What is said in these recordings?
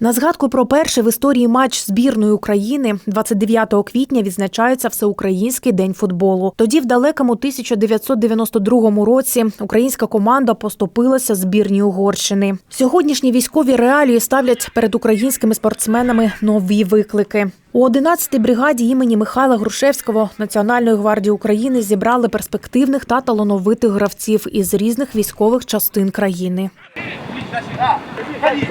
На згадку про перший в історії матч збірної України 29 квітня відзначається Всеукраїнський день футболу. Тоді, в далекому 1992 році, українська команда поступилася збірній Угорщини. Сьогоднішні військові реалії ставлять перед українськими спортсменами нові виклики. У 11-й бригаді імені Михайла Грушевського Національної гвардії України зібрали перспективних та талановитих гравців із різних військових частин країни. Свій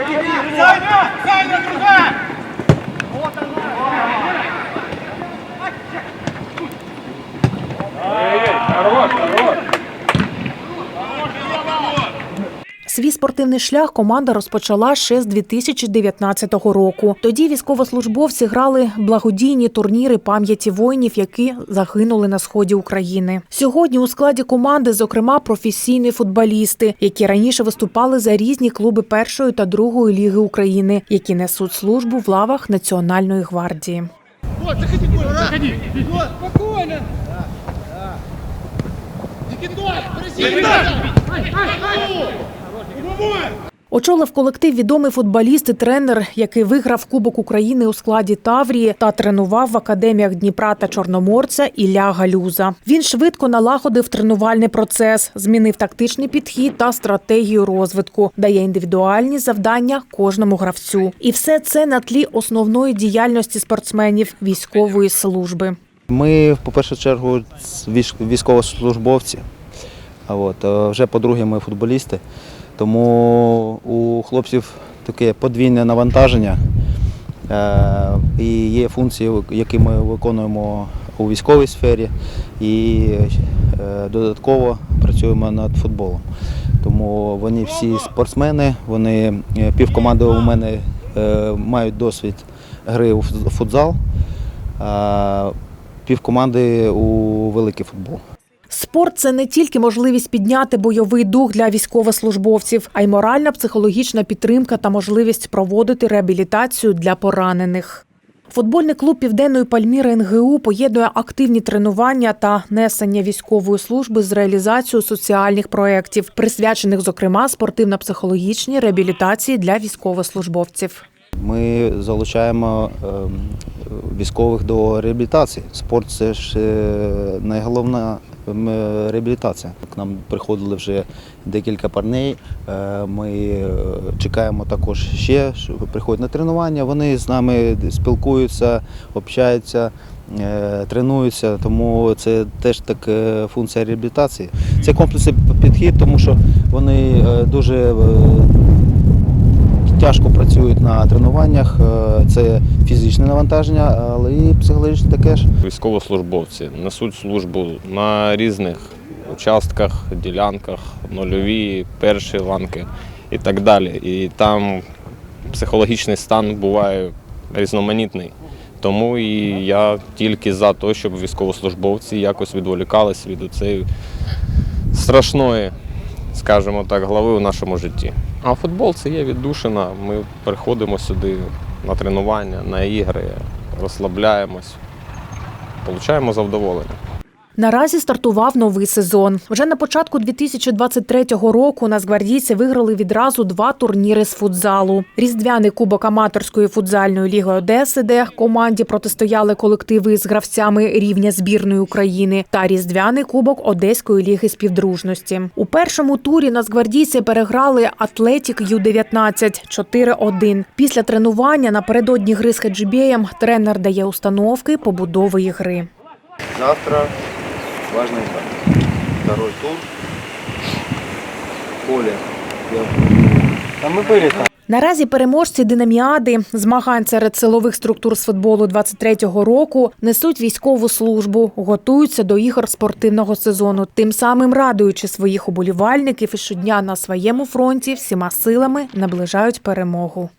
спортивний шлях команда розпочала ще з 2019 року. Тоді військовослужбовці грали благодійні турніри пам'яті воїнів, які загинули на сході України. Сьогодні у складі команди, зокрема, професійні футболісти, які раніше виступали за різні клуби першої та другої ліги України, які несуть службу в лавах Національної гвардії. Вот, заходи, заходи. Вот, спокойно. Никитой, Никитой! Угловой! Очолив колектив відомий футболіст і тренер, який виграв Кубок України у складі Таврії та тренував в академіях Дніпра та Чорноморця Ілля Галюза. Він швидко налагодив тренувальний процес, змінив тактичний підхід та стратегію розвитку, дає індивідуальні завдання кожному гравцю. І все це на тлі основної діяльності спортсменів військової служби. Ми, по першу чергу, військ- військовослужбовці. От, е, вже по-друге, ми футболісти. Тому у хлопців таке подвійне навантаження. Е, І є функції, які ми виконуємо у військовій сфері, і е, додатково працюємо над футболом. Тому вони всі спортсмени, вони півкоманди у мене мають досвід гри у футзал, а півкоманди у великий футбол. Спорт це не тільки можливість підняти бойовий дух для військовослужбовців, а й моральна психологічна підтримка та можливість проводити реабілітацію для поранених. Футбольний клуб Південної Пальміри НГУ поєднує активні тренування та несення військової служби з реалізацією соціальних проєктів, присвячених, зокрема, спортивно-психологічній реабілітації для військовослужбовців. Ми залучаємо ем, військових до реабілітації. Спорт це ж найголовна ем, реабілітація. К нам приходили вже декілька парней. Е, Ми е, чекаємо також ще, що приходять на тренування. Вони з нами спілкуються, общаються. е, Тренуються, тому це теж так функція реабілітації. Це комплексний підхід, тому що вони дуже тяжко працюють на тренуваннях. Е, Це фізичне навантаження, але і психологічне таке ж. Військовослужбовці несуть службу на різних участках, ділянках, нульові, перші ланки і так далі. І там психологічний стан буває різноманітний. Тому і я тільки за те, щоб військовослужбовці якось відволікалися від цієї страшної, скажімо так, глави у нашому житті. А футбол це є віддушина. Ми приходимо сюди на тренування, на ігри, розслабляємось, получаємо задоволення. Наразі стартував новий сезон. Вже на початку 2023 року нацгвардійці виграли відразу два турніри з футзалу: різдвяний кубок аматорської футзальної ліги Одеси, де команді протистояли колективи з гравцями рівня збірної України, та різдвяний кубок Одеської ліги співдружності. У першому турі нацгвардійці переграли Атлетік Ю-19 4-1. Після тренування напередодні гри з Хаджибєєм тренер дає установки побудови гри. Завтра важный этап. Второй тур. Поле. А мы были там. Наразі переможці динаміади змагань серед силових структур з футболу 23-го року несуть військову службу, готуються до ігор спортивного сезону, тим самим радуючи своїх уболівальників і щодня на своєму фронті всіма силами наближають перемогу.